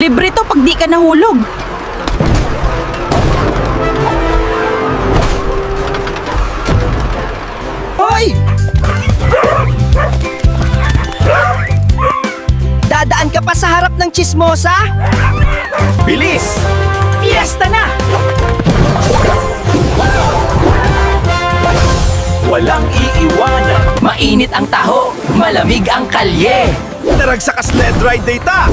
Libre to pag di ka nahulog. Hoy! Dadaan ka pa sa harap ng chismosa? Bilis! Fiesta na! Walang iiwanan. Mainit ang taho, malamig ang kalye. Naragsakas LED ride data.